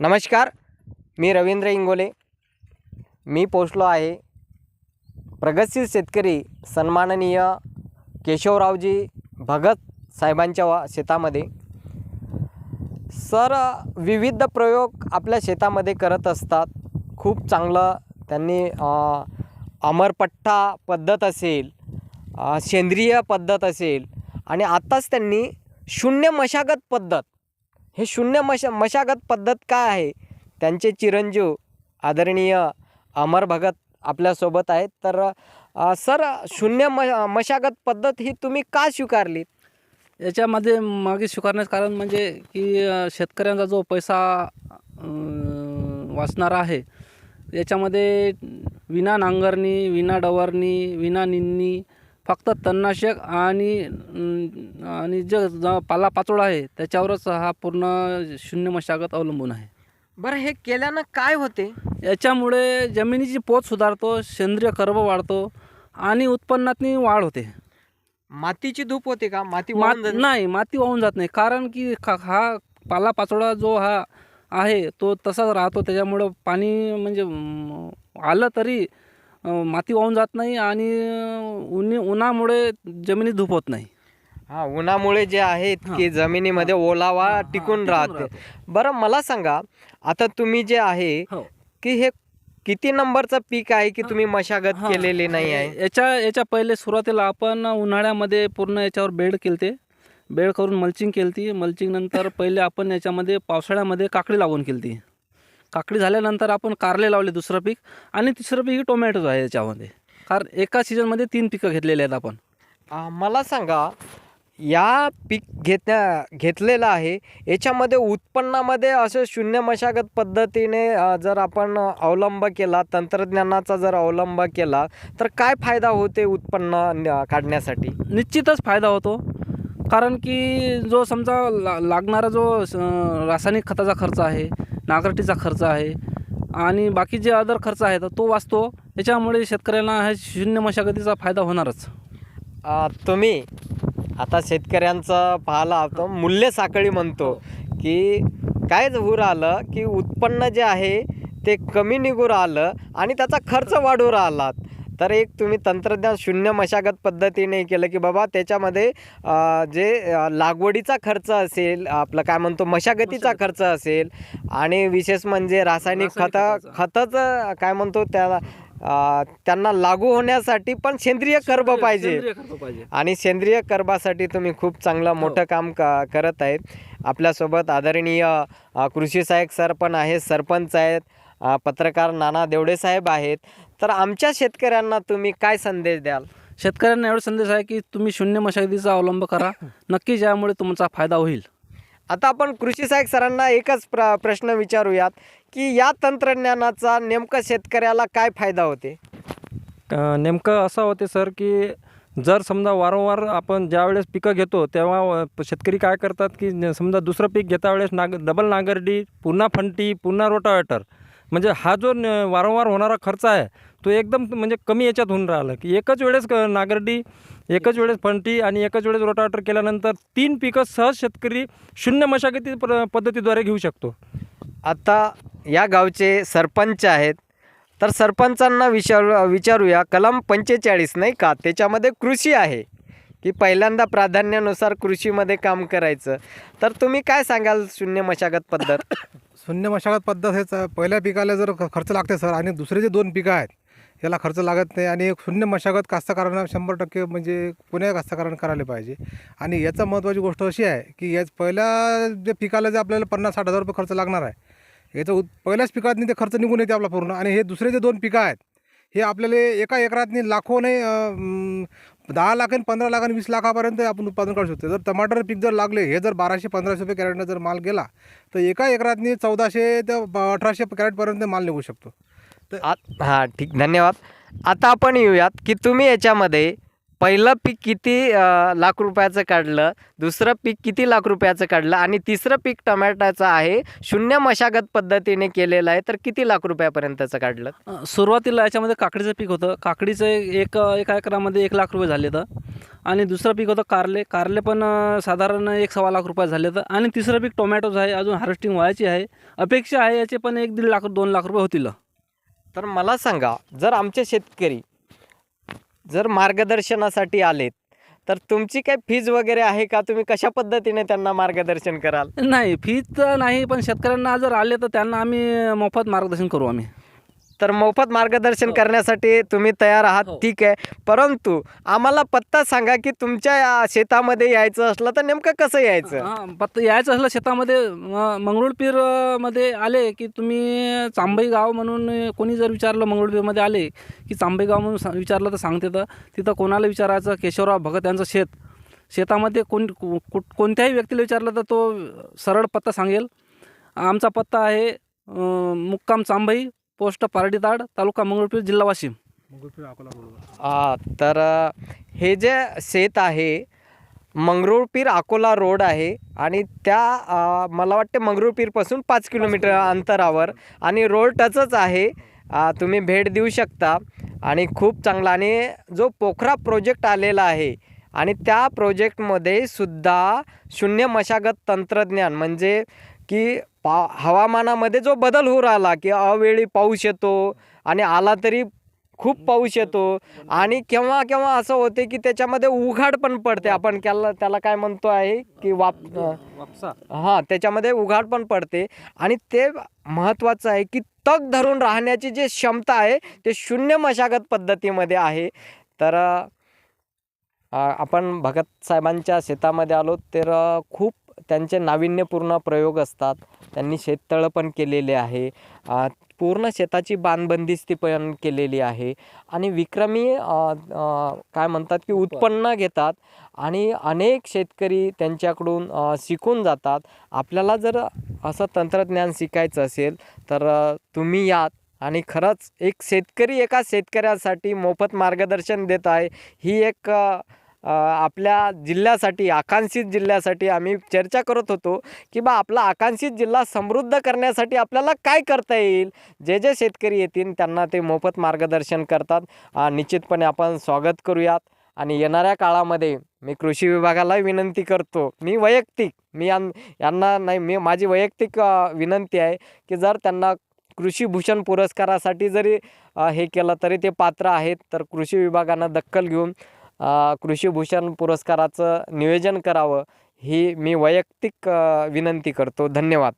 नमस्कार मी रवींद्र इंगोले. मी पोचलो आहे प्रगतशील शेतकरी सन्माननीय केशवरावजी भगत साहेबांच्या वा शेतामध्ये. सर विविध प्रयोग आपल्या शेतामध्ये करत असतात. खूप चांगलं त्यांनी अमरपट्टा पद्धत असेल सेंद्रिय पद्धत असेल आणि आत्ताच त्यांनी शून्य मशागत पद्धत हे शून्य मश मशागत पद्धत काय आहे? त्यांचे चिरंजीव आदरणीय अमर भगत आपल्यासोबत आहेत. तर सर शून्य म मशागत पद्धत ही तुम्ही का स्वीकारली? याच्यामध्ये मागे स्वीकारण्याचं कारण म्हणजे की शेतकऱ्यांचा जो पैसा वाचणारा आहे याच्यामध्ये विना नांगरणी विना डवरणी विना निन्नी फक्त तणनाशक आणि आणि जे पाला पाचोळा आहे त्याच्यावरच हा पूर्ण शून्य मशागत अवलंबून आहे. बरं हे केल्यानं काय होते? याच्यामुळे जमिनीची पोत सुधारतो सेंद्रिय कर्ब वाढतो आणि उत्पन्नातनी वाढ होते. मातीची धूप होते का? माती मात? नाही माती वाहून जात नाही. कारण की खा हा पाला पाचोळा जो हा आहे तो तसाच राहतो. त्याच्यामुळं पाणी म्हणजे आलं तरी माती वाहून जात नाही आणि उन्ही उन्हामुळे जमिनीत धूप होत नाही. हा उन्हामुळे जे आहेत. की जमिनीमध्ये ओलावा टिकून राहते. बरं मला सांगा आता तुम्ही जे आहे हो. की हे किती नंबरचं पीक आहे की तुम्ही मशागत. केलेली नाही आहे? याच्या याच्या पहिले सुरुवातीला आपण उन्हाळ्यामध्ये पूर्ण याच्यावर बेड केलते. बेड करून मल्चिंग केलती. मल्चिंग नंतर पहिले आपण याच्यामध्ये पावसाळ्यामध्ये काकडी लावून केलती. काकडी झाल्यानंतर आपण कारले लावले दुसरं पीक आणि तिसरं पीक टोमॅटो आहे याच्यामध्ये. कारण एका सीझनमध्ये तीन पिकं घेतलेले आहेत आपण. मला सांगा या पीक घेतल्या घेतलेलं आहे याच्यामध्ये उत्पन्नामध्ये असं शून्य मशागत पद्धतीने जर आपण अवलंब केला तंत्रज्ञानाचा जर अवलंब केला तर काय फायदा होते उत्पन्न न- काढण्यासाठी? निश्चितच फायदा होतो. कारण की जो समजा ला लागणारा जो रासायनिक खताचा खर्च आहे नांगरटीचा खर्च आहे. आणि बाकी जे अदर खर्च आहे तर तो वाचतो. याच्यामुळे शेतकऱ्यांना हा शून्य मशागतीचा फायदा होणारच. तुम्ही आता शेतकऱ्यांचं पाहायला आपण मूल्य साखळी म्हणतो की काय होऊ राहिलं की उत्पन्न जे आहे ते कमी निघू राहिलं आणि त्याचा खर्च वाढू राहिला. तर एक तुम्ही तंत्रज्ञान शून्य मशागत पद्धतीने केलं की बाबा त्याच्यामध्ये जे लागवडीचा खर्च असेल आपलं काय म्हणतो मशागतीचा खर्च असेल आणि विशेष म्हणजे रासायनिक खतं खताचा. काय म्हणतो त्याला त्यांना लागू होण्यासाठी पण सेंद्रिय कर्ब पाहिजे. आणि सेंद्रिय कर्बासाठी तुम्ही खूप चांगलं मोठं काम क करत आहेत. आपल्यासोबत आदरणीय कृषी सहाय्यक सर पण आहेत सरपंच आहेत. पत्रकार नाना देवडे साहेब आहेत. तर आमच्या शेतकऱ्यांना तुम्ही काय संदेश द्याल? शेतकऱ्यांना एवढा संदेश आहे की तुम्ही शून्य मशागतीचा अवलंब करा. नक्कीच यामुळे तुमचा फायदा होईल. आता आपण कृषी सहाय्यक सरांना एकच प्र प्रश्न विचारूयात की या तंत्रज्ञानाचा नेमकं शेतकऱ्याला काय फायदा होते? नेमकं असं होते सर की जर समजा वारंवार आपण ज्यावेळेस पिकं घेतो तेव्हा शेतकरी काय करतात की न- समजा दुसरं पीक घेता वेळेस नाग डबल नांगरडी पुन्हा फंटी पुन्हा रोटावेटर. म्हणजे हा जो न वारंवार होणारा खर्च आहे तो एकदम म्हणजे कमी याच्यात होऊन राहिला. की एकच वेळेस क- नांगरडी एकच वेळेस फंटी आणि एकच वेळेस रोटावेटर केल्यानंतर तीन पिकं सहज शेतकरी शून्य मशागती प्र पद्धतीद्वारे घेऊ शकतो. आता या गावचे सरपंच आहेत. तर सरपंचांना विचारू विचारूया कलम पंचेचाळीस नाही का? त्याच्यामध्ये कृषी आहे. की पहिल्यांदा प्राधान्यानुसार कृषीमध्ये काम करायचं. तर तुम्ही काय सांगाल शून्य मशागत पद्धत? शून्य मशागत पद्धत हे पहिल्या पिकाला जर खर्च लागते सर आणि दुसरे जे दोन पिकं आहेत याला खर्च लागत नाही आणि एक शून्य मशागत कास्तकारांना शंभर टक्के म्हणजे कोण्या कास्तकारांना करायला पाहिजे. आणि याचा महत्त्वाची गोष्ट अशी आहे की याच पहिल्या जे पिकाला जे आपल्याला पन्नास साठ हजार रुपये खर्च लागणार आहे याचं उत पहिल्याच पिकात ते खर्च निघून येते आपला पूर्ण. आणि हे दुसरे जे दोन पिकं आहेत हे आपल्याला एका एकरातनी लाखो नाही दहा लाख आणि पंधरा लाख आणि वीस लाखापर्यंत आपण उत्पादन काढू शकतो. जर टमाटर पीक जर लागले हे जर बाराशे पंधराशे रुपये कॅरेटनं जर माल गेला तर एका एकरातनी चौदाशे ते ब- अठराशे कॅरेटपर्यंत माल निघू शकतो. तर हां ठीक. धन्यवाद. आता आपण येऊयात की तुम्ही याच्यामध्ये पहिलं पीक किती लाख रुपयाचं काढलं दुसरं पीक किती लाख रुपयाचं काढलं आणि तिसरं पीक टोमॅटोचं आहे शून्य मशागत पद्धतीने केलेलं आहे तर किती लाख रुपयापर्यंतचं काढलं? सुरुवातीला याच्यामध्ये काकडीचं पीक होतं. काकडीचं एक एका एकरामध्ये एक लाख रुपये झाले तर आणि दुसरं पीक होतं कारले. कारले पण साधारण एक सव्वा लाख रुपये झाले तर आणि तिसरं पीक टोमॅटोचं आहे अजून हार्वेस्टिंग व्हायची आहे. अपेक्षा आहे याचे पण एक दीड लाख दोन लाख रुपये होतील. तर मला सांगा जर आमचे शेतकरी जर मार्गदर्शनासाठी आलेत तर तुमची काही फीज वगैरे आहे का? तुम्ही कशा पद्धतीने त्यांना मार्गदर्शन कराल? नाही फीज तर नाही पण शेतकऱ्यांना जर आले तर त्यांना आम्ही मोफत मार्गदर्शन करू आम्ही. तर मोफत मार्गदर्शन हो. करण्यासाठी तुम्ही तयार आहात हो. ठीक आहे. परंतु आम्हाला पत्ता सांगा की तुमच्या या शेतामध्ये यायचं असलं तर नेमकं कसं यायचं? हां फक्त यायचं असलं शेतामध्ये म- मंगरुळपीर अ, मध्ये आले की तुम्ही चांबई गाव म्हणून अ, कोणी जर विचारलं मंगरुळपीरमध्ये आले की चांबई गाव म्हणून सा- विचारलं तर सांगते तर तिथं कोणाला विचारायचं? केशवराव भगत यांचं शेत. शेतामध्ये कोण को- को- कोणत्याही व्यक्तीला विचारलं तर तो सरळ पत्ता सांगेल. आमचा पत्ता आहे अ, मुक्काम चांबई. पोस्ट पारडीताड तालुका मंगरुळपीर जिल्हा वाशिम. आ, तर हे जे शेत आहे मंगरुळपीर अकोला रोड आहे आणि त्या मला वाटते मंगरुळपीरपासून पाच किलोमीटर अंतरावर आणि रोड टचच आहे. आ, तुम्ही भेट देऊ शकता आणि खूप चांगला आणि जो पोखरा प्रोजेक्ट आलेला आहे आणि त्या प्रोजेक्टमध्ये सुद्धा शून्य मशागत तंत्रज्ञान म्हणजे की पा हवामानामध्ये जो बदल होऊ राहिला की अवेळी पाऊस येतो आणि आला तरी खूप पाऊस येतो आणि केव्हा केव्हा असं होते की त्याच्यामध्ये उघाड पण पडते. आपण त्याला त्याला काय म्हणतो आहे की वाप वापसा. हां त्याच्यामध्ये उघाड पण पडते आणि ते महत्त्वाचं आहे की तग धरून राहण्याची जी क्षमता आहे ते शून्य मशागत पद्धतीमध्ये आहे. तर आपण भगत साहेबांच्या शेतामध्ये आलो तर खूप त्यांचे नाविन्यपूर्ण प्रयोग असतात. त्यांनी शेततळं पण केलेले आहे. पूर्ण शेताची बांधबंदिस्ती पण केलेली आहे. आणि विक्रमी काय म्हणतात की उत्पन्न घेतात आणि अनेक शेतकरी त्यांच्याकडून शिकून जातात. आपल्याला जर असं तंत्रज्ञान शिकायचं असेल तर तुम्ही यात आणि खरंच एक शेतकरी एका शेतकऱ्यासाठी मोफत मार्गदर्शन देत आहे. ही एक आपल्या जिल्ह्यासाठी आकांक्षित जिल्ह्यासाठी आम्ही चर्चा करत होतो की बा आपला आकांक्षित जिल्हा समृद्ध करण्यासाठी आपल्याला काय करता येईल? जे जे शेतकरी येतील त्यांना ते मोफत मार्गदर्शन करतात. निश्चितपणे आपण स्वागत करूयात. आणि येणाऱ्या काळामध्ये मी कृषी विभागाला विनंती करतो. मी वैयक्तिक मी यां यांना नाही मी माझी वैयक्तिक विनंती आहे की जर त्यांना कृषीभूषण पुरस्कारासाठी जरी हे केलं तरी ते पात्र आहेत. तर कृषी विभागानं दखल घेऊन कृषीभूषण पुरस्काराचं नियोजन करावं ही मी वैयक्तिक विनंती करतो. धन्यवाद.